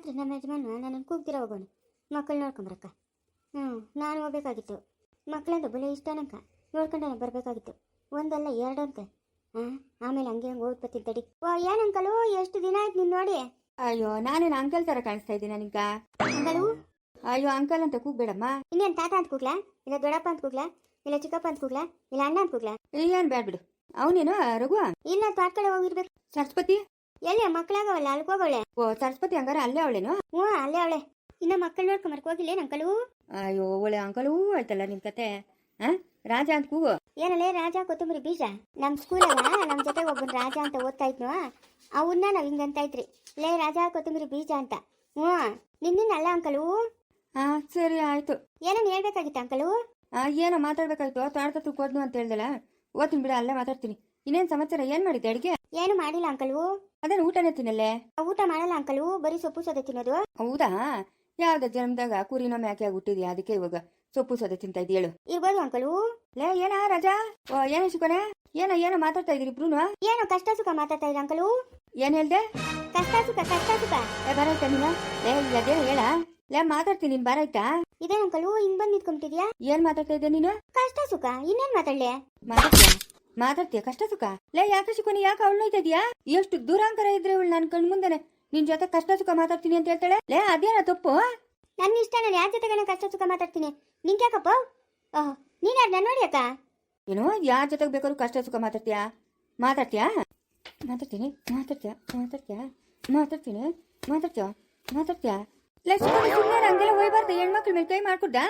ರಾತ್ರಿ ನಮ್ಮ ಯಜಮಾನ ನನ್ನನ್ನು ಕೂಗ್ದಿರ ಹೋಗೋಣ ಮಕ್ಕಳು ನೋಡ್ಕೊಂಬರಕ್ಕ ಹ್ಞೂ ನಾನು ಹೋಗ್ಬೇಕಾಗಿತ್ತು. ಮಕ್ಕಳಂದು ಬಲೆ ಇಷ್ಟನಂಕ. ನೋಡ್ಕೊಂಡು ಬರಬೇಕಾಗಿತ್ತು. ಒಂದಲ್ಲ ಎರಡು ಅಂತ. ಹಾಂ ಆಮೇಲೆ ಹಂಗೆ ಹಂಗೆ ಓದ್ಬತ್ತೀನಿ ತಡಿ ಓ ಏನು ಅಂಕಲು ಎಷ್ಟು ದಿನ ಆಯ್ತು ನೀನು ನೋಡಿ? ಅಯ್ಯೋ ನಾನು ಅಂಕಲ್ ತರ ಕಾಣಿಸ್ತಾ ಇದ್ದೀನಿ ನನಗ? ಅಂಕಲು? ಅಯ್ಯೋ ಅಂಕಲ್ ಅಂತ ಕೂಗ್ಬೇಡಮ್ಮ. ಇನ್ನೇನು ತಾತ ಅಂತ ಕೂಗ್ಲಾ? ಇಲ್ಲ ದೊಡ್ಡಪ್ಪ ಅಂತ ಕೂಗ್ಲಾ? ಇಲ್ಲ ಚಿಕ್ಕಪ್ಪ ಅಂತ ಕೂಗ್ಲಾ? ಇಲ್ಲ ಅಣ್ಣ ಅಂತ ಕೂಗ್ಲಾ? ಏನು ಬೇಡ ಬಿಡು. ಅವನೇನು ರಘು ಇಲ್ಲ ತೋಟ ಕಡೆ ಹೋಗಿರ್ಬೇಕು. ಸರಸ್ವತಿ? ಎಲ್ಲಿ ಮಕ್ಕಳಾಗವಲ್ಲ ಹೋಗವಳೆ? ಓ ಸರಸ್ವತಿ ಹಂಗಾರ ಅಲ್ಲೇ ಅವಳೇನು? ಹ್ಞೂ ಅಲ್ಲೇ ಅವಳೆ. ಇನ್ನ ಮಕ್ಕಳು ನೋಡ್ಕೊಂಬರ್ಕ್ ಹೋಗಿಲ್ಲ ಅಂಕಲು? ಅಯ್ಯೋ ಒಳ್ಳೆ ಅಂಕಲೂ ಆಯ್ತಲ್ಲ ನಿನ್ ಕತೆ. ಹಾ ರಾಜ ಅಂತ ಕೂಗು. ಏನಲ್ಲೇ ರಾಜ ಕೊತ್ತಂಬರಿ ಬೀಜ? ನಮ್ಮ ಸ್ಕೂಲಾಗ ನಮ್ಮ ಜೊತೆ ಒಬ್ಬನ್ ರಾಜ ಅಂತ ಓದ್ತಾ ಇದ್ನು? ಅವನ್ನ ನಾವು ಹಿಂಗಂತ ಇದ್ರಿ. ಲೇ ರಾಜ ಕೊತ್ತಂಬರಿ ಬೀಜ ಅಂತ. ಹ್ಞೂ ನಿನ್ನ ಅಲ್ಲ ಅಂಕಲು? ಹಾ ಸರಿ ಆಯ್ತು. ಏನನ್ನ ಹೇಳ್ಬೇಕಾಗಿತ್ತು ಅಂಕಲು? ಆ ಏನೋ ಮಾತಾಡ್ಬೇಕಾಯ್ತು ತೋಟದ ಹೋದ್ನು ಅಂತ ಹೇಳ್ದಲ್ಲ? ಓದ್ತೀನಿ ಬಿಡ ಅಲ್ಲೇ ಮಾತಾಡ್ತೀನಿ. ಇನ್ನೇನ್ ಸಮಾಚಾರ? ಏನ್ ಮಾಡಿದ್ದೆ ಅಡಿಗೆ? ಏನು ಮಾಡಿಲ್ಲ ಅಂಕಲು ಅದನ್ನ ಊಟನೇ ತಿನ್ನಲ್ಲೇ? ಊಟ ಮಾಡಲ್ಲ ಅಂಕಲು ಬರೀ ಸೊಪ್ಪು ಸೊದೆ ತಿನ್ನೋದು. ಹೌದಾ? ಯಾವ್ದ ಜನ್ಮದಾಗ ಕುರಿನೋ ಮ್ಯಾಕೆ ಹುಟ್ಟಿದ್ಯಾ ಅದಕ್ಕೆ ಇವಾಗ ಸೊಪ್ಪು ಸೊದೆ ತಿಂತಾ ಇದೇಳು ಇರ್ಬೋದು ಅಂಕಲು ಲೇ ಏನ ರಜಾ? ಓ ಏನ ಶಿಕೋನೆ ಏನೋ ಏನೋ ಮಾತಾಡ್ತಾ ಇದೀರಿ ಇಬ್ರು ಏನು ಕಷ್ಟ ಸುಖ ಮಾತಾಡ್ತಾ ಇದ್ರ ಅಂಕಲು ಏನ್ ಹೇಳ್ದೆ? ಕಷ್ಟ ಸುಖ ಕಷ್ಟ ಸುಖ. ಏ ಬರಾಯ್ತಾ ನೀನು? ಲೇ ಅದೇ ಹೇಳ. ಲೇ ಮಾತಾಡ್ತೀನಿ ನೀನ್ ಬರೈತಾ ಇದೇನು ಅಂಕಲು ಇನ್ ಬಂದ್ ನಿಂತ್ಕೊಂಡ್ಬಿಟ್ಟಿದ್ಯಾ? ಏನ್ ಮಾತಾಡ್ತಾ ಇದ್ದೆ ನೀನು? ಕಷ್ಟ ಸುಖ ಇನ್ನೇನ್ ಮಾತಾಡ್ಲಿ? ಮಾತಾಡ್ತೀಯ ಮಾತಾಡ್ತೀಯ? ಕಷ್ಟ ಸುಖ? ಲೇ ಯಾಕೆ ಶಿಕೋನಿ ಯಾಕೆ ಅವಳು ನೋಯ್ತಾ ಎಷ್ಟು ದೂರಾಂಕರ ಇದ್ರೆ ಇವಳು ನನ್ನ ಕಣ್ ಮುಂದೆನೆ. ನಿನ್ ಜೊತೆ ಕಷ್ಟ ಸುಖ ಮಾತಾಡ್ತೀನಿ ಅಂತ ಹೇಳ್ತಾಳೆ. ಲೇ ಅದೇನ ತಪ್ಪು? ನನ್ನ ಇಷ್ಟ ನಾನು ಯಾರ ಜೊತೆಗೆ ಕಷ್ಟ ಸುಖ ಮಾತಾಡ್ತೀನಿ. ನಿಂಗೆ ಯಾಕಪ್ಪ? ಓಹ್ ನೀನ್ ಯಾರು ನಾನು ನೋಡಿ ಅಕ್ಕ? ಏನೋ ಯಾರ ಜೊತೆಗೆ ಬೇಕಾದ್ರು ಕಷ್ಟ ಸುಖ ಮಾತಾಡ್ತೀಯ? ಮಾತಾಡ್ತೀಯಾ? ಮಾತಾಡ್ತೀನಿ ಮಾತಾಡ್ತೀಯ ಮಾತಾಡ್ತೀಯಾ? ಮಾತಾಡ್ತೀನಿ ಮಾತಾಡ್ತೀಯ? ಮಾತಾಡ್ತೀಯಾ? ಲೇ ಸುಮ್ಮನೆ ಹಂಗೆಲ್ಲ ಹೋಯ್ಬಾರ್ದು ಹೆಣ್ಮಕ್ಳ ಮೇಲೆ ಕೈ ಮಾಡ್ಕೊಡ್ದಾ?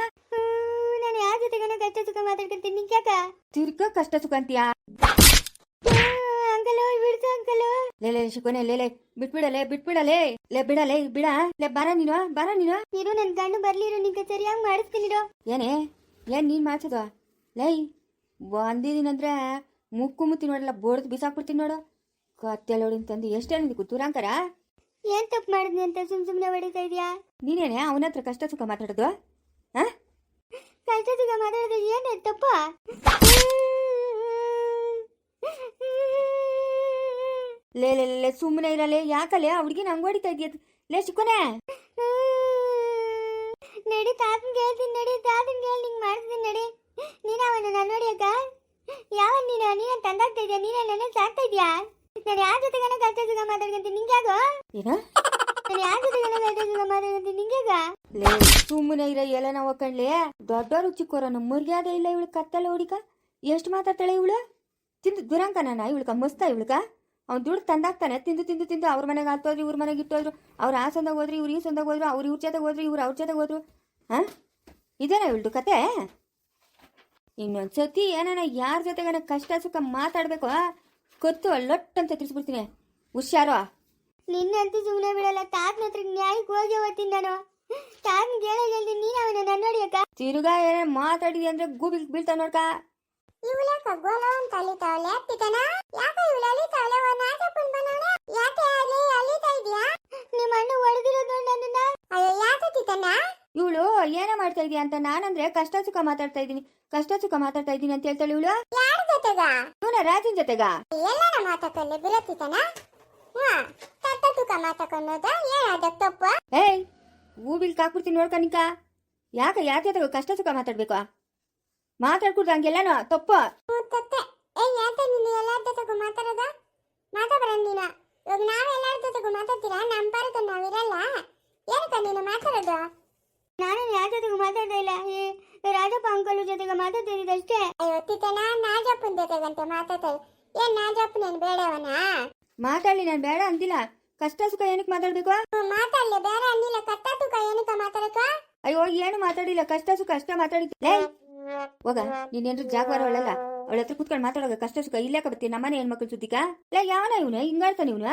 ಯಾರ ಜೊತೆಗೆ ಕಷ್ಟ ಸುಖ ಮಾತಾಡ್ಕೊಂತೀನಿ ನಿಂಗೆ ಯಾಕ ತಿರ್ಗ ಕಷ್ಟ ಸುಖ ಅಂತೀಯಾ? ಅಂಕಲು ಬಿಡ್ತು ಅಂಕಲು. ಲೇ ಲೇ ಶಿಕೋನೆ ಲೇ ಲೇ ಬಿಟ್ಬಿಡಲೆ ಬಿಟ್ಬಿಡಲೆ. ಲೇ ಬಿಡಲೇ ಬಿಡ. ಲೇ ಬರ ನೀನು ಬರ ನೀನು. ಇರು ನನ್ ಗಂಡು ಬರ್ಲಿರು ನಿಂಗೆ ಸರಿಯಾಗಿ ಮಾಡಿಸ್ತೀನಿ ಇರು. ಏನೇ? ಏನ್ ನೀನ್ ಮಾಡ್ಸೋದು? ಲೈ ಒಂದಿನಂದ್ರೆ ಮುಕ್ಕು ಮುತ್ತಿ ನೋಡಲ್ಲ ಬೋರ್ಡ್ ಬಿಸಾಕ್ಬಿಡ್ತೀನಿ ನೋಡು. ಕತ್ತೆಳೋಡಿ ತಂದು ಎಷ್ಟೇನಿದಕ್ಕೂ ತುರಾಂಕರ ಏನ್ ತಪ್ಪು ಮಾಡಿದ್ನಿ ಅಂತ ಸುಮ್ ಸುಮ್ನೆ ಹೊಡಿತಾ ಇದೀಯಾ? ನೀನೇನೆ ಅವನ ಹತ್ರ ಕಷ್ಟ ಸುಖ ಮಾತಾಡೋದು? ಹಾ? ಕಷ್ಟ ಸುಖ ಮಾತಾಡೋದು ಏನ್ ತಪ್ಪ? ಲೇ ಲೇ ಲೇ, ಸುಮ್ಮನೆ ಇರಲೇ ಯಾಕಲೇ? ಆ ಹುಡುಗಿ ನಂಗೆ ಹೊಡಿತಾ ಇದೆಯಾ ಲೇ ಚಿಕ್ಕನೆ ನಡಿ ತಾತನ್ ಕೇಳ್ತೀನಿ ನಡಿ ತಾತನ್ ಹೇಳಿ ನಿಂಗೆ ಮಾಡ್ತೀನಿ ನಡಿ. ನೀನ ಅವನ ನಾನು ನೋಡಿಯಕ್ಕ ಯಾವ ನೀನು? ನೀನ ತಂದಾಗ್ತಾ ಇದೆಯಾ? ನೀನ ನನ್ನ ಸಾಕ್ತಾ ಇದೆಯಾ? ನಾನು ಯಾರ ಜೊತೆಗನ ಕಷ್ಟ ಸುಖ ಮಾತಾಡ್ಕೊಂತೀನಿ. ನಿಂಗೆ ಯಾಕೋ ಏನ? ನಾನು ಲೇ ಸುಮ್ಮನೆ ಇರ ಎಲ್ಲ ನಾವು ದೊಡ್ಡ ದೊಡ್ಡವರು ಚಿಕ್ಕೋರ ನಮ್ಮ ಅದೇ ಇಲ್ಲ ಇವಳು ಕತ್ತಲ್ಲ ಹುಡುಗ. ಎಷ್ಟು ಮಾತಾಡ್ತಾಳೆ ಇವಳು? ತಿಂದು ದುರಂಕನ ಇವಳ್ಕ ಮಸ್ತ ಇವಳ್ಕ ಅವ್ನು ದುಡ್ಡು ತಂದಾಕ್ತಾನೆ, ತಿಂದು ತಿಂದು ತಿಂದು ಅವ್ರ ಮನೆಗೆ ಹತ್ತೋದ್ರು ಇವ್ರ ಮನೆಗೆ ಇಟ್ಟೋದ್ರು ಅವ್ರು ಆ ಸಂದಾಗ ಹೋದ್ರು, ಇವ್ರು ಈ ಸಂದಾಗ ಹೋದ್ರು, ಅವ್ರು ಇವ್ರ ಜೊತೆಗೆ ಹೋದ್ರು, ಇವ್ರು ಅವ್ರ ಜೊತೆಗೆ ಹೋದ್ರು. ಹಾಂ? ಇದೇನಾ ಇವಳ್ದು ಕತೆ? ಇನ್ನೊಂದು ಸತಿ ಏನಾನ ಯಾರ ಜೊತೆಗನ ಕಷ್ಟ ಸುಖ ಮಾತಾಡಬೇಕು ಕೊತ್ತು ಲೊಟ್ ಅಂತ ತಿರ್ಸ್ಬಿಡ್ತೀನಿ. ಹುಷಾರು? ನಿನ್ನಂತೂ ಸುಮ್ಮನೆ ಬಿಡಲ್ಲ. ತಾತನ ಹತ್ರ ನ್ಯಾಯಕ್ಕೆ ಹೋಗಿ ಹೋಗ್ತೀನಿ ನಾನು. ತಾತನ ಕೇಳಿ ಹೇಳ್ತೀನಿ ನೀನು ಅವನ ನನ್ನ ನೋಡಿಯಕ್ಕ ತಿರುಗಾ ಏನೇ ಮಾತಾಡಿದಿ ಅಂದ್ರೆ ಗೂಬಿಲ್ ಬೀಳ್ತಾ ನೋಡ್ಕ ಇವಳಕ ಗೋಲ ಅಂತ ಅಲಿತಾವಲೆ ಪಿತನ ಯಾಕ ಇವಳು ಅಲಿತಾವಳೆ ಒಂದು ಆಟಪ್ಪನ್ ಬಂದವಳೆ? ಯಾಕೆ ಅಲ್ಲಿ ಅಲಿತಾ ಇದೀಯಾ? ನಿಮ್ಮ ಅಣ್ಣ ಒಡೆದಿರೋದು ನನ್ನನ್ನ. ಅಯ್ಯೋ ಯಾಕೆ ಪಿತನ ಇವಳು ಏನೇ ಮಾಡ್ತಾ ಇದೀಯ ಅಂತ ನಾನಂದ್ರೆ ಕಷ್ಟ ಸುಖ ಮಾತಾಡ್ತಾ ಇದ್ದೀನಿ. ಕಷ್ಟ ಸುಖ ಮಾತಾಡ್ತಾ ಇದ್ದೀನಿ ಅಂತ ಹೇಳ್ತಾಳೆ ಇವಳು. ಯಾರ ಜೊತೆಗ? ಇವನ ರಾಜನ್ ಜೊತೆಗ? ಎಲ್ಲರ ಮಾತಾಡ್ಕೊಂಡೆ ಬಿರತಿತನ ಹಾ ತತ್ತ ತುಕ ಮಾತಾಡ್ಕೊಂಡೋದ ಏನಾದ ತಪ್ಪು? ಏಯ್ ಗೂಬಿಲ್ ಕಾಕ್ಬಿಡ್ತೀನಿ ನೋಡ್ಕನಿಕ ಯಾಕ ಯಾಕೆ ಕಷ್ಟ ಸುಖ ಮಾತಾಡ್ಬೇಕು? ಮಾತಾಡ್ಕೊಡ್ದು ಹಂಗೆಲ್ಲನೋ? ತಪ್ಪು. ತತ್ತೆ ಏ ಯಾಕೆ ನೀನು ಎಲ್ಲರ ಜೊತೆಗೂ ಮಾತಾಡೋದ? ಮಾತಾಡ್ಬರ ನೀನು. ಇವಾಗ ನಾವು ಎಲ್ಲರ ಜೊತೆಗೂ ಮಾತಾಡ್ತೀರಾ? ನಮ್ಮ ಭಾರತ ನಾವಿರಲ್ಲ ಏನಕ್ಕ ನೀನು ಮಾತಾಡೋದು? ನಾನು ಯಾರ ಜೊತೆಗೂ ಮಾತಾಡ್ತಾ ಇಲ್ಲ. ಈ ರಾಜಪ್ಪ ಅಂಕಲ್ ಜೊತೆಗೆ ಮಾತಾಡ್ತಿದ್ದೆ ಅಷ್ಟೇ. ಅಯ್ಯೋ ತಿತ್ತನ ನಾಜಪ್ಪನ ಜೊತೆಗಂತೆ ಮಾತಾಡ್ತಾ ಏನ್ ನಾಜಪ್ಪನೇನು ಬೇಡವನ? ಮಾತಾಡಲಿ ನಾನು ಬೇಡ ಅಂದಿಲ್ಲ. ಕಷ್ಟ ಸುಖ ಏನಕ್ಕೆ ಮಾತಾಡ್ಬೇಕು? ಮಾತಾಡ್ಲಿ. ಬೇರೆ ಅನ್ನಿಲ್ಲ. ಕಷ್ಟ ಸುಖ ಏನಕ್ಕ ಮಾತಾಡಕ? ಅಯ್ಯೋ ಏನು ಮಾತಾಡಿಲ್ಲ. ಕಷ್ಟ ಸುಖ ಅಷ್ಟೇ ಮಾತಾಡಿದ್ದೆ. ಲೇ! ಹೋಗ. ನೀನೇನ್ರು ಜಾಗವಾರ ಅವಳಲ್ಲ ಅವಳ ಹತ್ರ ಕುತ್ಕೊಂಡು ಮಾತಾಡೋಗ ಕಷ್ಟ ಸುಖ ಇಲ್ಲೇ ಬರ್ತೀನಿ ನಮ್ಮನೆ ಹೆಣ್ಮಕ್ಳು ಸುದ್ದಿಕ ಲೇ ಯಾವನ ಇವನು? ಹಿಂಗಾಡ್ತಾನ ಇವನು?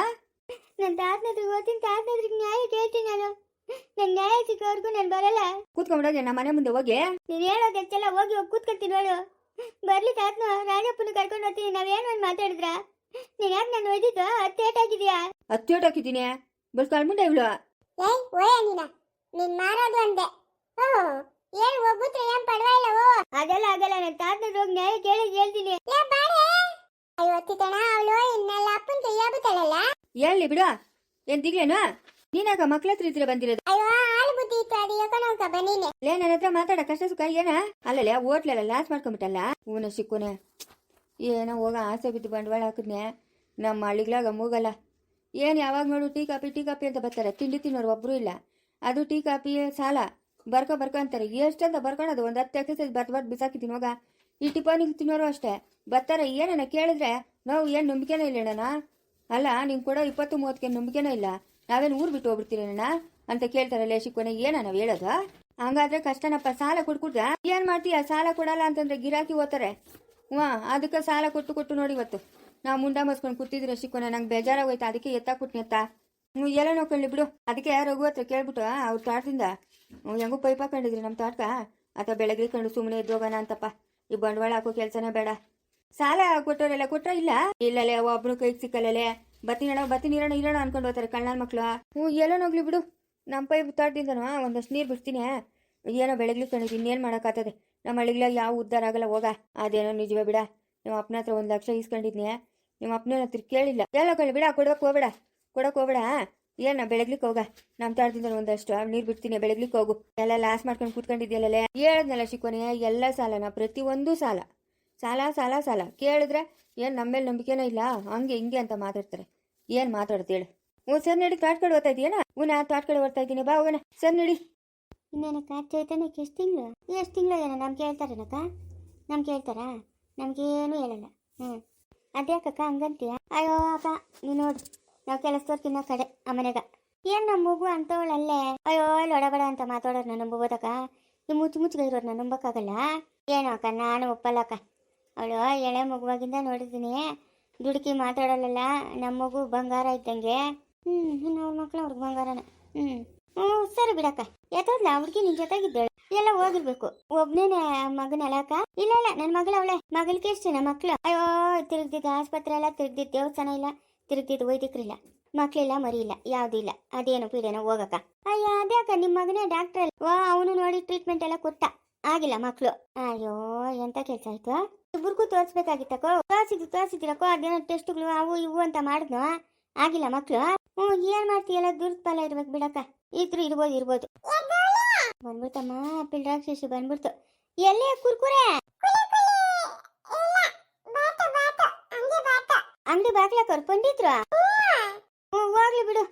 ನನ್ನ ತಾತನ ಹತ್ರ ಓದ್ತೀನಿ. ತಾತನ ನ್ಯಾಯ ಕೇಳ್ತೀನಿ ನಾನು. ನನ್ನ ನ್ಯಾಯ ಸಿಕ್ಕವರೆಗೂ ನಾನು ಬರಲ್ಲ. ಕೂತ್ಕೊಂಡ್ಬಿಡೋದೆ ನಮ್ಮ ಮನೆ ಮುಂದೆ ಹೋಗಿ. ನೀನು ಹೇಳೋದು ಹೆಚ್ಚೆಲ್ಲ ಹೋಗಿ ಹೋಗಿ ಕೂತ್ಕೊಳ್ತೀನಿ ನೋಡು. ಬರ್ಲಿ ತಾತನು. ರಾಜಪ್ಪನ ಕರ್ಕೊಂಡು ಹೋಗ್ತೀನಿ. ನಾವೇನು ಒಂದು ಮಾತಾಡಿದ್ರ? ನೀನು ಯಾಕೆ ನಾನು ಒಯ್ದಿದ್ದು? ಅತ್ತೇಟಾಗಿದ್ಯಾ ಹತ್ತು ಹಾಕಿದ್ದೀನಿ. ಬಸ್ ಮುಂದೆ ಇವಳು. ಏಯ್ ಓಯ ನೀನ ನೀನ್ ಮಾರೋದು ಅಂದೆ. ಓ ಏನ್ ಹೋಗ್ಬಿಟ್ರೆ ಏನ್ ಪರವಾಗಿಲ್ಲ ಓ. ಅದೆಲ್ಲ ಆಗಲ್ಲ ನನ್ನ ತಾತನ ಹೋಗಿ ನ್ಯಾಯ ಕೇಳಿ ಹೇಳ್ತೀನಿ. ಲೇ ಬಾರೆ. ಅಯ್ಯೋ ತಿತ್ತಣ ಅವಳು ಇನ್ನೆಲ್ಲ ಅಪ್ಪನ ಕೈ ಆಗ್ಬಿಟ್ಟಳಲ್ಲ? ಹೇಳಿ ಬಿಡು. ಏನ್ ದಿಗ್ಲೇನು ನೀನಾಗ ಮಕ್ಳ ಹತ್ರ ಇದ್ರೆ ಬಂದಿರೋದು? ಅಯ್ಯೋ ಆಳು ಬುದ್ಧಿ ಇತ್ತು ಅದು ಯಾಕನೋಕ ಬನ್ನಿನೆ ಲೇ ನನ್ನ ಹತ್ರ ಮಾತಾಡ ಕಷ್ಟ ಸುಖ ಏನ? ಅಲ್ಲಲ್ಲ ಹೋಟ್ಲೆಲ್ಲ ಲಾಸ್ ಮಾಡ್ಕೊಂಬಿಟ್ಟಲ್ಲ ಊನ ಸಿಕ್ಕುನೆ. ಏನೋ ಹೋಗ ಆಸೆ ಬಿದ್ದು ಬಂಡವಾಳ ಹಾಕಿದ್ನೆ ನಮ್ಮ ಹಳ್ಳಿಗಳಾಗ ಮೂಗಲ್ಲ. ಏನು ಯಾವಾಗ ನೋಡು ಟೀ ಕಾಪಿ ಟೀ ಕಾಪಿ ಅಂತ ಬರ್ತಾರೆ. ತಿಂಡಿ ತಿನ್ನೋರು ಒಬ್ಬರು ಇಲ್ಲ. ಅದು ಟೀ ಕಾಪಿ ಸಾಲ. ಬರ್ಕೊ ಬರ್ಕೊ ಅಂತಾರೆ. ಎಷ್ಟಂತ ಬರ್ಕೊಳೋದು? ಒಂದು ಹತ್ತು ಎಕ್ಸಸೈಸ್ ಬರ್ತು ಬತ್ ಬಿಸಾಕಿದ್ದೀನಿ ಹೋಗ ಈ ಟಿಫಾನಿಗೆ ತಿನ್ನೋರು ಅಷ್ಟೇ. ಬರ್ತಾರೆ. ಏನನ್ನ ಕೇಳಿದ್ರೆ? ನಾವು ಏನು ನಂಬಿಕೆನೇ ಇಲ್ಲ ಅಣ್ಣ ಅಲ್ಲ, ನಿಂಗೆ ಕೂಡ ಇಪ್ಪತ್ತು ಮೂವತ್ತಕ್ಕೆ ನಂಬಿಕೆನೇ ಇಲ್ಲ. ನಾವೇನು ಊರು ಬಿಟ್ಟು ಹೋಗ್ಬಿಡ್ತೀರಣ್ಣ ಅಂತ ಕೇಳ್ತಾರಲ್ಲ ಶಿಕ್ಕೋನೆ ಏನ ನಾವು ಹೇಳೋದು? ಹಂಗಾದ್ರೆ ಕಷ್ಟನಪ್ಪ, ಸಾಲ ಕೊಡ್ಕೊಡ್ರ ಏನು ಮಾಡ್ತೀಯ? ಸಾಲ ಕೊಡಲ್ಲ ಅಂತಂದ್ರೆ ಗಿರಾಕಿ ಓದ್ತಾರೆ. ಹ್ಞೂ ಅದಕ್ಕೆ ಸಾಲ ಕೊಟ್ಟು ಕೊಟ್ಟು ನೋಡಿ ಇವತ್ತು. ನಾವು ಮುಂಡ ಮಸ್ಕೊಂಡು ಕೂತಿದ್ರೆ ಶಿಕ್ಕೋಣ, ನಂಗೆ ಬೇಜಾರಾಗೋಯ್ತು, ಅದಕ್ಕೆ ಎತ್ತಾ ಎತ್ತ ಹ್ಞೂ ಎಲ್ಲ ನೋಡ್ಕೊಳ್ಳಿ ಬಿಡು. ಅದಕ್ಕೆ ರಘು ಹತ್ರ ಕೇಳ್ಬಿಟ್ಟು ಅವ್ರ ತೋಟದಿಂದ. ಹೆಂಗೂ ಪೈಪ್ ಹಾಕೊಂಡಿದ್ರಿ ನಮ್ಮ ತೋಟಕ. ಅಥವಾ ಬೆಳಗ್ಗೆ ಕಂಡು ಸುಮ್ಮನೆ ಎದ್ದೋಗೋಣ ಅಂತಪ್ಪ. ಈ ಬಂಡವಾಳ ಹಾಕೋ ಕೆಲಸನೇ ಬೇಡ. ಸಾಲ ಕೊಟ್ಟವರೆಲ್ಲ ಕೊಟ್ಟರೆ ಇಲ್ಲ? ಇಲ್ಲಲೇ ಒಬ್ರು ಕೈಗೆ ಸಿಕ್ಕಲ್ಲೇ ಬತ್ತಿನಣ ಬತ್ತಿನಿರಣ ಇರೋಣ ಅನ್ಕೊಂಡು ಹೋಗ್ತಾರೆ ಕಳ್ಳನ ಮಕ್ಕಳು ಹ್ಞೂ ಎಲ್ಲೋ ಹೋಗ್ಲಿ ಬಿಡು. ನಮ್ಮ ಪೈಪ್ ತೋಟದಿಂದನೂ ಒಂದಷ್ಟು ನೀರು ಬಿಡ್ತೀನಿ ಏನೋ ಬೆಳಗ್ಲಿ ಕಣಿದ್, ಇನ್ನೇನು ಮಾಡೋಕ್ಕಾಗ್ತದೆ ನಮ್ಮ ಹಳ್ಳಿಗಳಾಗ ಯಾವ ಉದ್ಧಾರ ಆಗಲ್ಲ, ಹೋಗ. ಅದೇನೋ ನಿಜವೇ ಬಿಡ. ನಿಮ್ಮ ಅಪ್ಪನ ಹತ್ರ ಒಂದು ಲಕ್ಷ ಇಸ್ಕೊಂಡಿದ್ನಿ ನಿಮ್ಮ ಅಪ್ಪನ ಹತ್ರ ಕೇಳಿಲ್ಲ. ಕೇಳೋಕೊಳ್ಳಿ ಬಿಡ ಕೊಡೋಕೆ ಹೋಗ್ಬೇಡ. ಕೊಡೋಕೆ ಹೋಗ್ಬೇಡ ಏನ ಬೆಳಗ್ಲಿಕ್ಕೆ ಹೋಗ? ನಮ್ಮ ತಾಡ್ದಿಂದ ಒಂದಷ್ಟು. ನೀರು ಬಿಡ್ತೀನಿ ಬೆಳಗ್ಲಿಕ್ಕೆ ಹೋಗು. ಎಲ್ಲ ಲಾಸ್ ಮಾಡ್ಕೊಂಡು ಕೂತ್ಕೊಂಡಿದ್ಯಲ್ಲೇ ಹೇಳದ್ನಲ್ಲ ಶಿಕೋನೆ, ಎಲ್ಲ ಸಾಲನ? ಪ್ರತಿಯೊಂದು ಸಾಲ. ಸಾಲ ಸಾಲ ಸಾಲ. ಕೇಳಿದ್ರೆ ಏನು ನಮ್ಮ ಮೇಲೆ ನಂಬಿಕೆನೇ ಇಲ್ಲ? ಹಂಗೆ ಹಿಂಗೆ ಅಂತ ಮಾತಾಡ್ತಾರೆ. ಏನು ಮಾತಾಡ್ತೇಳು ಹ್ಞೂ, ಸರ್ ನಡಿ ತೋಟ ಕಡೆ ಓದ್ತಾ ಇದೀಯಾ ಹ್ಞೂ, ನಾ ತೋಟ ಕಡೆ ಓದ್ತಾ ಇದ್ದೀನಿ. ಬಾ, ಹೋಗೋಣ. ಸರ್ ನಡಿ. ಇನ್ನೇನಕ್ಕ ಚೈತನ್ಯಕ್ಕೆ ಎಷ್ಟು ತಿಂಗಳು? ಎಷ್ಟು ತಿಂಗಳು ಏನೋ ನಮ್ಗೆ ಹೇಳ್ತಾರೇನಕ್ಕ ನಮ್ಗೆ ಹೇಳ್ತಾರಾ ನಮಗೇನು ಹೇಳಲ್ಲ. ಹ್ಞೂ ಅದ್ಯಾಕಕ್ಕ ಹಂಗಂತೀಯ? ಅಯ್ಯೋ ಅಕ್ಕ ನೀನು ನೋಡು. ನಾವು ಕೆಲಸದವ್ರಕಿನ್ನ ಕಡೆ, ಆ ಮನೆಗ. ಏನು ನಮ್ಮ ಮಗು ಅಂತವಳಲ್ಲೇ? ಅಯ್ಯೋ ಲೊಡಬಡ ಅಂತ ಮಾತಾಡೋರು ನಾನು ನಂಬೋದಕ್ಕ ಈ ಮುಚ್ಚು ಮುಚ್ಚಿಗೆ ಇರೋರು ನಾನು ನಂಬಕ್ಕಾಗಲ್ಲ? ಏನೋ ಅಕ್ಕ, ನಾನು ಒಪ್ಪಲ್ಲಕ್ಕ. ಅವಳು ಎಳೆ ಮಗುವಾಗಿಂದ ನೋಡಿದ್ದೀನಿ. ದುಡುಕಿ ಮಾತಾಡೋಲ್ಲ ನಮ್ಮ ಮಗು ಬಂಗಾರ ಇದ್ದಂಗೆ. ಹ್ಞೂ ಇನ್ನು ಅವ್ರ ಮಕ್ಳು ಅವ್ರಿಗೆ ಬಂಗಾರನ. ಹ್ಞೂ ಹ್ಞೂ ಸರಿ ಬಿಡಕ್ಕ. ಎತ್ತೋದ್ಲ ಹುಡುಗಿ ನಿನ್ ಜೊತೆಗಿದ್ದಾಳೆ. ಎಲ್ಲ ಹೋಗಿರ್ಬೇಕು ಒಬ್ನೇ ಮಗನ ಅಲಕ ಇಲ್ಲ ಇಲ್ಲ ನನ್ನ ಮಗಳ ಅವಳೆ. ಮಗಳಿಗೆ ಎಷ್ಟು ಜನ ಮಕ್ಳು? ಅಯ್ಯೋ, ತಿರುಗ್ದಿದ್ದ, ಆಸ್ಪತ್ರೆ ಎಲ್ಲ ತಿರುಗಿದ್ ದೇವಸ್ಥಾನ ಇಲ್ಲ. ತಿರುಗ್ದಿದ್ದು ವೈದ್ಯಕ್ರಿಲ್ಲ ಮಕ್ಳಿಲ್ಲ ಮರಿ ಇಲ್ಲ, ಯಾವ್ದು ಇಲ್ಲ. ಅದೇನು ಪೀಡೆನೋ ಹೋಗಕ್ಕ ಅಯ್ಯ ಅದ್ಯಾಕ ನಿಮ್ಮ ಮಗನೇ ಡಾಕ್ಟರ್ ಅಲ್ಲ. ವಾ ಅವನು ನೋಡಿ ಟ್ರೀಟ್ಮೆಂಟ್ ಎಲ್ಲ ಕೊಟ್ಟ. ಆಗಿಲ್ಲ ಮಕ್ಳು. ಅಯ್ಯೋ, ಎಂತ ಕೆಲಸ ಆಯ್ತು? ಇಬ್ಬರಿಗೂ ತೋರ್ಸ್ಬೇಕಾಗಿತ್ತಕೋ ತೋರಿಸಿದ್ರು ತೋರಿಸಿದಿರಕ್ಕೋ ಅದೇನೋ ಟೆಸ್ಟ್ಗಳು ಅವು ಇವು ಅಂತ ಮಾಡಿದ್ನೋ? ಆಗಿಲ್ಲ ಮಕ್ಳು? ಹ್ಞೂ ಏನ್ ಮಾಡ್ತೀಯಲ್ಲ ದುರ್ಪಲ ಇರ್ಬೇಕು ಬಿಡಕ್ಕ. ಇದ್ರು ಇರ್ಬೋದು ಇರ್ಬೋದು. ಬಂದ್ಬಿಡ್ತಮ್ಮ ಆಪಿಲ್ ರಾಕ್ಷಸಿ ಬಂದ್ಬಿಡ್ತು. ಎಲ್ಲೇ ಕುರ್ಕುರೆ? ಅಂಗಡಿ ಬಾಗ್ಲ ಕರ್ಕೊಂಡಿದ್ರು? ಹೋಗ್ಲಿ ಬಿಡು.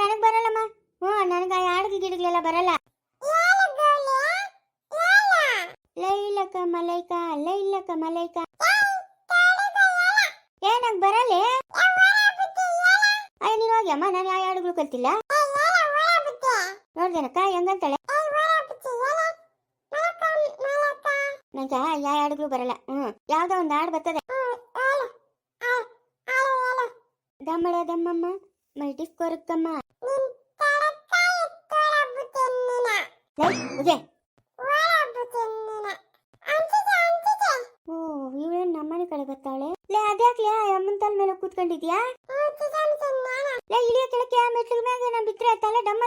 ನನಗ್ ಬರಲ್ಲಮ್ಮ. ಹ್ಞೂ, ನನಗೆ ಆಡ್ಗಿ ಗಿಡಗಳೆಲ್ಲ ಬರಲ್ಲ. ಲೈಲಕ ಮಲೈಕ ಲೈಲಕ ಮಲೈಕ. ಏ, ನಂಗೆ ಬರಲ್ಲ? ಅಯ್ಯ ನೀನು ಯಾವ ಹಾಡುಗಳು ಕಲ್ತಿಲ್ಲ? ನೋಡ್ದೇನಕ್ಕ ಹೆಂಗಂತಾಳೆ? ನಂಗೆ ಯಾವ ಹಾಡುಗಳು ಬರಲ್ಲ. ಹ್ಮ್, ಯಾವ್ದೋ ಒಂದು ಹಾಡು ಬರ್ತದೆ. ದಮ್ಮಳ ದಮ್ಮಮ್ಮ ಮಲ್ಟಿ ಕೊರಕ್ಕಮ್ಮ ಓ, ಇವಳೇನ್ ನಮ್ಮನೆ ಕಡೆ ಬರ್ತಾಳೆ? ಲೇ, ಅದ್ಯಾಕ್ಲೇ ಅಮ್ಮನ ತಲೆ ಮೇಲೆ ಕೂತ್ಕೊಂಡಿದ್ಯಾ? ಇಳಿಯ ನಾನು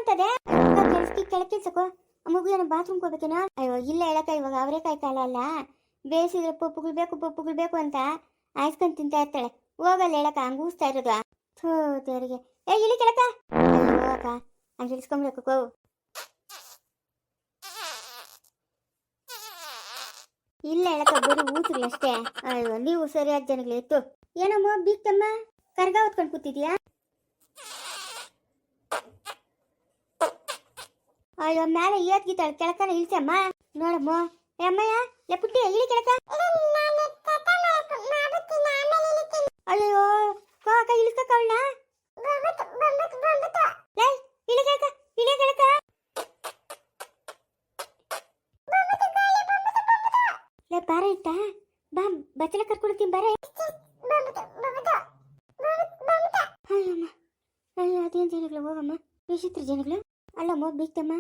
ತಲೆ ಬಾತ್ರೂಮ್ ಹೋಗ್ಬೇಕೇನೋ? ಅಯ್ಯೋ, ಇಲ್ಲ ಹೇಳಕ್ಕ, ಇವಾಗ ಅವರೇಕಾಯಿ ಕಾಲ ಅಲ್ಲ. ಬೇಯಿಸಿದ್ರೆ ಪಪ್ಪುಗಳು ಬೇಕು ಪಪ್ಪುಗಳು ಬೇಕು ಅಂತ ಆಯ್ಸ್ಕೊಂಡ್ ತಿಂತಾ ಇರ್ತಾಳೆ. ಹೋಗಲ್ಲ ಹೇಳಕ್ಕ ಹಂಗೂಸ್ತಾ ಇರೋದು. ಥೋ, ದೇವರಿಗೆ. ಏ, ಇಳಿ ಕೆಳಕ ಅಯ್ಯೋ, ಅಕ್ಕ, ಹಂಗೆ ಇಲ್ಲ ಹೇಳಕ್ಕ, ಬರೀ ಊತಿರ್ಲಿ ಅಷ್ಟೇ. ಅಯ್ಯೋ, ನೀವು ಸರಿಯಾದ ಜನಗಳು ಇತ್ತು ಏನಮ್ಮ, ಬೀಗ್ತಮ್ಮ? ಕರ್ಗ ಹೊತ್ಕೊಂಡು ಕೂತಿದ್ಯಾ? ಅಯ್ಯೋ ಮೇಲೆ ಏತ್ಗಿತಾಳೆ ಕೆಳಕನ ಇಳಿಸಮ್ಮ ನೋಡಮ್ಮ. ಅಮ್ಮಯ್ಯ, ಲೇ ಪುಟ್ಟಿ, ಇಳಿ ಕೆಳಕ. ಅಯ್ಯೋ ಕೋಕ ಇಳಿಸ್ಕ ಅವಳ ಬಾರ ಇಟ್ಟ. ಬಾ, ಬಚ್ಚಲ ಕರ್ಕೊಳ್ತೀನಿ ಬಾರೆ ಅಯ್ಯಮ್ಮ ಅಯ್ಯೋ ಅದೇನು ಜನಗಳು ಹೋಗಮ್ಮ ವಿಚಿತ್ರ ಜನಗಳು? ಅಲ್ಲಮ್ಮ ಬೀಗ್ತಮ್ಮ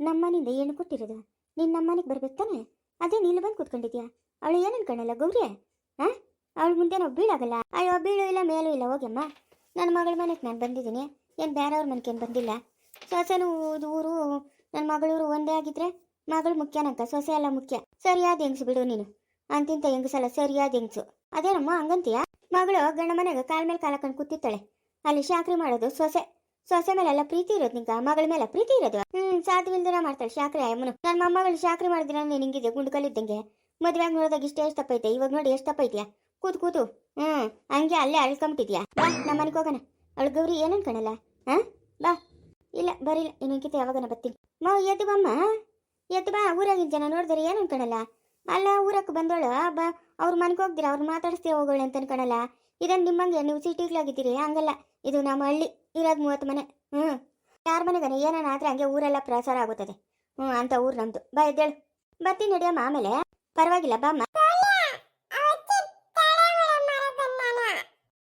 ನಮ್ಮನಿಂದ ಏನು ಕೊಟ್ಟಿರೋದು? ನಿನ್ನ ನಮ್ಮನೆಗೆ ಬರ್ಬೇಕು ತಾನೆ? ಅದೇ ನೀನು ಬಂದು ಕೂತ್ಕೊಂಡಿದ್ಯಾ? ಅವಳು ಏನು ಕಣಲ್ಲ ಗೌರಿ ಹಾ ಅವಳ ಮುಂದೆ ನಾವು ಬೀಳಾಗಲ್ಲ? ಅಯ್ಯೋ, ಬೀಳು ಇಲ್ಲ, ಮೇಲೂ ಇಲ್ಲ ಹೋಗಮ್ಮ ನನ್ನ ಮಗಳ ಮನೆಗೆ ನಾನು ಬಂದಿದ್ದೀನಿ. ಏನು ಬೇರೆಯವ್ರ ಮನೆಗೆ ಏನು ಬಂದಿಲ್ಲ. ಸೊಸೆನೂ ಊರು ನನ್ನ ಮಗಳೂರು ಒಂದೇ ಆಗಿದ್ರೆ ಮಗಳು ಮುಖ್ಯನಂತ ಸೊಸೆ ಎಲ್ಲ ಮುಖ್ಯ. ಸರಿಯಾದ ಹೆಂಗ್ಸು ಬಿಡು ನೀನು. ಅಂತಿಂತ ಹೆಂಗಸಲ್ಲ, ಸರಿಯಾದ ಹೆಂಗ್ಸು. ಅದೇನಮ್ಮ, ಹಂಗಂತೀಯ? ಮಗಳು ಗಂಡ ಮನೆಗೆ ಕಾಲ ಮೇಲೆ ಕಾಲ ಕಂಡು ಕೂತಿರ್ತಾಳೆ. ಅಲ್ಲಿ ಶಾಕ್ರಿ ಮಾಡೋದು ಸೊಸೆ ಸೊಸೆ ಮೇಲೆಲ್ಲ ಪ್ರೀತಿ ಇರೋದು ನಿಂಗ, ಮಗಳ ಮೇಲೆ ಪ್ರೀತಿ ಇರೋದು? ಹ್ಮ್ ಸಾಧುವಿಲ್ದಿರ ಮಾಡ್ತಾಳೆ ಶಾಕ್ರಿ ಅಮ್ಮನು ನನ್ನ ಮೊಮ್ಮಗಳು ಶಾಕ್ರಿ ಮಾಡಿದ್ರೆ ನೀನು ಹಿಂಗಿದೆ ಗುಂಡು ಕಲ್ಲಿದ್ದಂಗೆ. ಮದ್ವೆಯಾಗ ನೋಡಿದಾಗ ಇಷ್ಟೇ ಎಷ್ಟು ತಪ್ಪೈತೆ ಇವಾಗ ನೋಡಿ ಎಷ್ಟು ತಪ್ಪೈತಿಯಾ ಕೂತು ಕೂತು. ಹ್ಮ್, ಹಂಗೆ ಅಲ್ಲೇ ಅಳ್ಕೊಂಬಿಟ್ಟಿದ್ಯಾ? ಬಾ ನಮ್ಮ ಮನೆಗೆ ಹೋಗೋಣ. ಅವಳು ಗೌರಿ ಏನು ಅನ್ಕೊಳಲ್ಲ ಹಾ? ಬಾ. ಇಲ್ಲ, ಬರಿಲ್ಲ. ಇನ್ನೊಂದ್ಕಿತ ಯಾವಾಗನ ಬರ್ತೀನಿ. ಮಾ, ಎದ್ದು ಬಮ್ಮ ಎದ್ದು ಬಾ. ಊರಾಗಿನ ಜನ ನೋಡಿದ್ರೆ ಏನು ಅಲ್ಲ ಊರಕ್ಕೆ ಬಂದೋಳು. ಬಾ. ಅವ್ರ ಮನೆಗೆ ಹೋಗ್ದಿರ? ಅವ್ರು ಮಾತಾಡಿಸ್ತೀರ ಹೋಗೋಳೆ ಅಂತ ಅನ್ಕೊಳಲ್ಲ ಇದನ್ನು ನಿಮ್ಮಂಗೆ, ನೀವು ಸಿಟಿಗಳಾಗಿದ್ದೀರಿ ಹಂಗಲ್ಲ. ಇದು ನಮ್ಮ ಹಳ್ಳಿ ಇರೋದು ಮೂವತ್ತು ಮನೆ. ಹ್ಞೂ ಯಾರ ಮನೆಗನ? ಏನಾನ ಆದರೆ ಹಂಗೆ ಊರೆಲ್ಲ ಪ್ರಸಾರ ಆಗುತ್ತದೆ. ಹ್ಞೂ ಅಂತ ಊರು ನಮ್ದು. ಬಾ ಎದ್ದೇಳು. ಬರ್ತೀನಿ ನಡಿಯಮ್ಮ ಆಮೇಲೆ. ಪರವಾಗಿಲ್ಲ ಬಾಮ್ಮ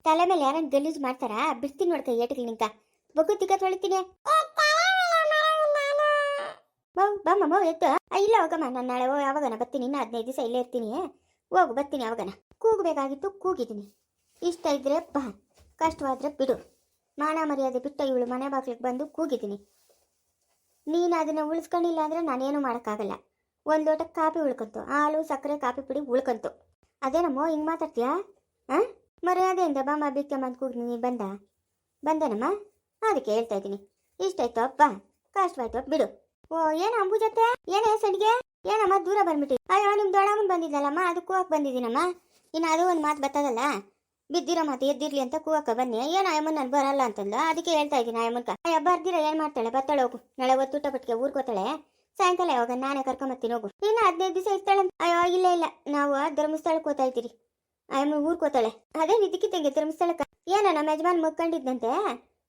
ತಲೆ ಮೇಲೆ ಯಾರನ್ನ ಗಲೀಜು ಮಾಡ್ತಾರಾ? ಬಿಡ್ತೀನಿ ನೋಡ್ತಾ ಏಟಿಗೆ ನಿಂತ. ಬಗ್ಗು ತಿಕ್ಕ ತೊಳಿತೀನಿ ಬಾಮ್ಮ ಬಾವು ಎತ್ತು ಇಲ್ಲ, ಹೋಗಮ್ಮ. ನಾನು ನಾಳೆ ಯಾವಾಗನ ಬರ್ತೀನಿ. ಇನ್ನು ಹದಿನೈದು ದಿವಸ ಇಲ್ಲೇ ಇರ್ತೀನಿ. ಹೋಗು, ಬರ್ತೀನಿ ಯಾವಾಗನ. ಕೂಗಬೇಕಾಗಿತ್ತು, ಕೂಗಿದ್ದೀನಿ. ಇಷ್ಟ ಇದ್ರೆ ಬಾ. ಕಷ್ಟವಾದ್ರೆ ಬಿಡು. ಮಾನ ಮರ್ಯಾದೆ ಬಿಟ್ಟ ಇವಳು ಮನೆ ಬಾಗಿಲಿಗೆ ಬಂದು ಕೂಗಿದ್ದೀನಿ. ನೀನು ಅದನ್ನು ಉಳಿಸ್ಕೊಂಡಿಲ್ಲ ಅಂದರೆ ನಾನೇನು ಮಾಡೋಕ್ಕಾಗಲ್ಲ. ಒಂದು ಲೋಟ ಕಾಫಿ ಉಳ್ಕೊಂತು. ಹಾಲು, ಸಕ್ಕರೆ, ಕಾಫಿ ಪುಡಿ ಉಳ್ಕೊಂತು. ಅದೇನಮ್ಮ, ಹಿಂಗೆ ಮಾತಾಡ್ತೀಯಾ? ಹಾಂ ಮರ್ಯಾದೆಯಿಂದ ಬಾಮ ಬಿಕ್ಕೆ ಬಂದು ಕೂಗಿ ಬಂದ? ಬಂದೇನಮ್ಮ? ಅದಕ್ಕೆ ಹೇಳ್ತಾ ಇದ್ದೀನಿ. ಇಷ್ಟ ಆಯ್ತು ಅಪ್ಪ ಕಷ್ಟವಾಯ್ತು ಬಿಡು. ಓ, ಏನು ಅಂಬುಜತ್ತೆ ಏನೇ ಸಂಡಿಗೆ ಏನಮ್ಮ, ದೂರ ಬಂದ್ಬಿಟ್ಟು. ಅಯ್ಯೋ ನಿಮ್ಮ ದೊಡ್ಡಮ್ಮನ ಬಂದಿದ್ದಲ್ಲಮ್ಮ ಅದಕ್ಕೂ ಕೂಗಕ್ಕೆ ಬಂದಿದ್ದೀನಮ್ಮ. ಇನ್ನು ಅದು ಒಂದು ಮಾತು ಬರ್ತದಲ್ಲ ಬಿದ್ದಿರೋ ಮಾತು, ಎದ್ದಿರ್ಲಿ ಅಂತ ಕೂವಕ್ಕ ಬನ್ನಿ. ಏನು ಆಯಮ್ಮನ್ ನಾನು ಬರಲ್ಲ ಅಂತಂದು. ಅದಕ್ಕೆ ಹೇಳ್ತಾ ಇದ್ದೀನಿ ಅಯ್ಯಮ್ಮನ್ಕ ಅಯ್ಯ, ಬರ್ದಿರ, ಏನು ಮಾಡ್ತಾಳೆ? ಬರ್ತಾಳೆ ಹೋಗು. ನಾಳೆ ಒತ್ತುಟ ಪಟ್ಟಿಗೆ ಊರ್ಕೋತಾಳೆ ಸಾಯಂಕಾಲ ಯಾವಾಗ? ನಾನೇ ಕರ್ಕೊಂಬತ್ತೀನಿ ಹೋಗು. ಇನ್ನು ಹದಿನೈದು ದಿವಸ ಇರ್ತಾಳೆ ಅಯ್ಯೋ, ಇಲ್ಲ ಇಲ್ಲ. ನಾವು ಧರ್ಮಸ್ಥಳಕ್ಕೆ ಹೋಗ್ತಾ ಇದ್ದೀರಿ ಅಯ್ಯಮ್ಮ ಊರ್ಕೋತಾಳೆ ಅದೇ ನಿದ್ದಕ್ಕಿದ್ದಂಗೆ ಧರ್ಮಸ್ಥಳಕ್ಕೆ. ಏನ ನಮ್ಮ ಯಜಮಾನ್ ಮುಕ್ಕಂಡಿದ್ದಂತೆ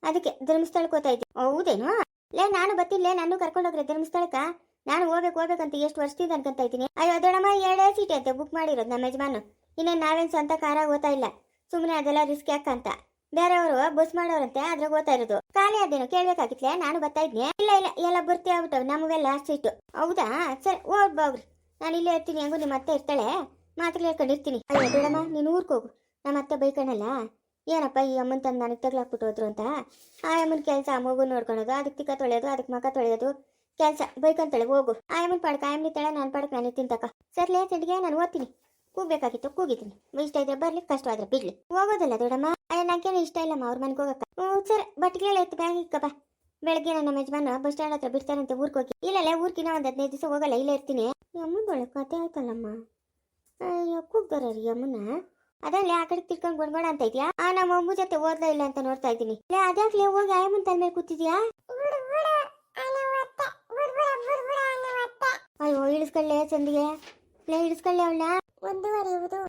ಅದಕ್ಕೆ ಧರ್ಮಸ್ಥಳಕ್ಕೆ ಹೋಗ್ತಾ ಇದ್ದೀನಿ ಹೌದೇನು? ಲೇ, ನಾನು ಬತ್ತಿಲ್ಲೇ ನಾನು ಕರ್ಕೊಂಡೋಗ್ರೆ ಧರ್ಮಸ್ಥಳಕ್ಕ. ನಾನು ಹೋಗ್ಬೇಕು, ಹೋಗ್ಬೇಕಂತ ಎಷ್ಟು ವರ್ಷದಿಂದ ಅನ್ಕೊಂತ ಇದ್ದೀನಿ. ಅಯ್ಯೋ, ದೊಡ್ಡಮ್ಮ, ಎರಡೇ ಸೀಟ್ ಅಂತೆ. ಬುಕ್ ಮಾಡಿರೋದು ನಮ್ಮ ಯಜಮಾನು. ಇನ್ನೇನು ನಾವೇನು ಸ್ವಂತ ಕಾರಾಗಿ ಓದ್ತಾ ಇಲ್ಲ. ಸುಮ್ಮನೆ ಅದೆಲ್ಲ ರಿಸ್ಕ್ ಯಾಕಂತ? ಬೇರೆಯವರು ಬಸ್ ಮಾಡೋರಂತೆ ಅದ್ರಾಗ ಓದ್ತಾ ಇರೋದು. ಖಾಲಿ ಅದೇನು ಕೇಳ್ಬೇಕಾಗಿತ್ಲೆ? ನಾನು ಬರ್ತಾ ಇದ್ನಿ. ಇಲ್ಲ ಇಲ್ಲ, ಎಲ್ಲ ಬರ್ತಿ ಆಗ್ಬಿಟ್ಟವು. ನಮಗೆಲ್ಲ ಸೀಟು. ಹೌದಾ? ಸರಿ ಓದ್ ಬಾಗ್ರಿ ನಾನು ಇಲ್ಲೇ ಇರ್ತೀನಿ, ಹೆಂಗು ನಿಮ್ಮ ಅತ್ತೆ ಇರ್ತಾಳೆ? ಮಾತ್ರ ಹೇಳ್ಕೊಂಡಿರ್ತೀನಿ ಅಯ್ಯೋ ಬಿಡಮ್ಮ ನೀನು ಊರ್ಗೆ ಹೋಗು. ನಮ್ಮ ಅತ್ತೆ ಬೈಕಣಲ್ಲ ಏನಪ್ಪ ಈ ಅಮ್ಮನ ತಂದು ನನಗೆ ತಗ್ಲಾಕ್ಬಿಟ್ಟು ಹೋದ್ರು ಅಂತ? ಆ ಅಮ್ಮನ ಕೆಲಸ ಮಗು ನೋಡ್ಕೊಳೋದು ಅದಕ್ಕೆ ತಿಕ್ಕ ತೊಳೆಯೋದು ಅದಕ್ಕೆ ಮಕ ತೊಳೆಯೋದು ಕೆಲಸ. ಬೈಕಂತಾಳೆ ಹೋಗು. ಆ ಆಯಮ್ಮನಿ ತಾಳೆ, ನಾನು ಪಡಕ, ನಾನು ತಿಂತಕ ಸರ್ಲೇ, ತಿಂಡಿಗೆ? ನಾನು ಓದ್ತೀನಿ. ಕೂಗ್ಬೇಕಾಗಿತ್ತು ಕೂಗಿದ್ದೀನಿ. ಇಷ್ಟ ಇದ್ರೆ ಬರ್ಲಿ ಕಷ್ಟವಾದ್ರೆ ಬಿಡ್ಲಿ. ಹೋಗೋದಲ್ಲ ದೊಡ್ಡಮ್ಮ. ಅಯ್ಯ ನಂಗೇನು ಇಷ್ಟ ಇಲ್ಲಮ್ಮ ಅವ್ರ ಮನೆಗೆ ಹೋಗಕ್ಕ. ಹ್ಞೂ ಸರಿ ಎತ್ತು ಇಕ್ಕ ಇಕ್ಕಪ್ಪ ಬೆಳಗ್ಗೆ ನನ್ನ ಯಜಮಾನ ಬಸ್ ಸ್ಟ್ಯಾಂಡ್ ಹತ್ರ ಬಿಡ್ತಾರಂತೆ ಊರ್ಗೆ ಹೋಗಿ. ಇಲ್ಲಲ್ಲ ಊರ್ಗಿನ ಒಂದು ಹದಿನೈದು ದಿವಸ ಹೋಗಲ್ಲ, ಇಲ್ಲೇ ಇರ್ತೀನಿ. ಒಳ್ಳೆ ಕತೆ ಆಯ್ತಲ್ಲಮ್ಮ. ಅಯ್ಯೋ ಕೂಗ್ದಾರ ರೀ ಅಮ್ಮನ ಅದಲ್ಲೇ ಆ ಕಡೆ ತಿರ್ಕೊಂಡು ಬಂದ್ಬೇಡ ಅಂತ ಇದೆಯಾ? ಆ, ನಮ್ಮ ಅಮ್ಮ ಜೊತೆ ಓದ್ಲಾ ಇಲ್ಲ ಅಂತ ನೋಡ್ತಾ ಇದ್ದೀನಿ. ಲೇ, ಅದಾಗ್ಲೇ ಹೋಗಿ ಆಯಮ್ಮನ ತಲೆ ಮೇಲೆ ಕೂತಿದ್ಯಾ? ಅಯ್ಯೋ, ಇಳಿಸ್ಕೊಳ್ಳೆ ಚಂದಿಗೆ. ಇಳಿಸ್ಕೊಳ್ಳೆ ಅವಳ ಒಂದೂವರೆ ಇವುದು